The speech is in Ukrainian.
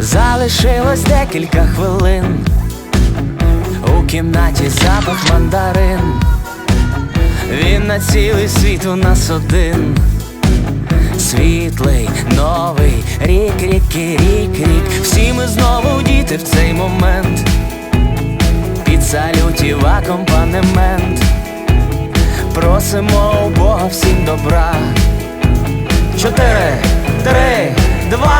Залишилось декілька хвилин. У кімнаті запах мандарин. Він на цілий світ у нас один. Світлий, новий рік, ріки, рік, рік. Всі ми знову діти в цей момент. Під салютів акомпанемент. Просимо у Бога всім добра. Чотири, три, два,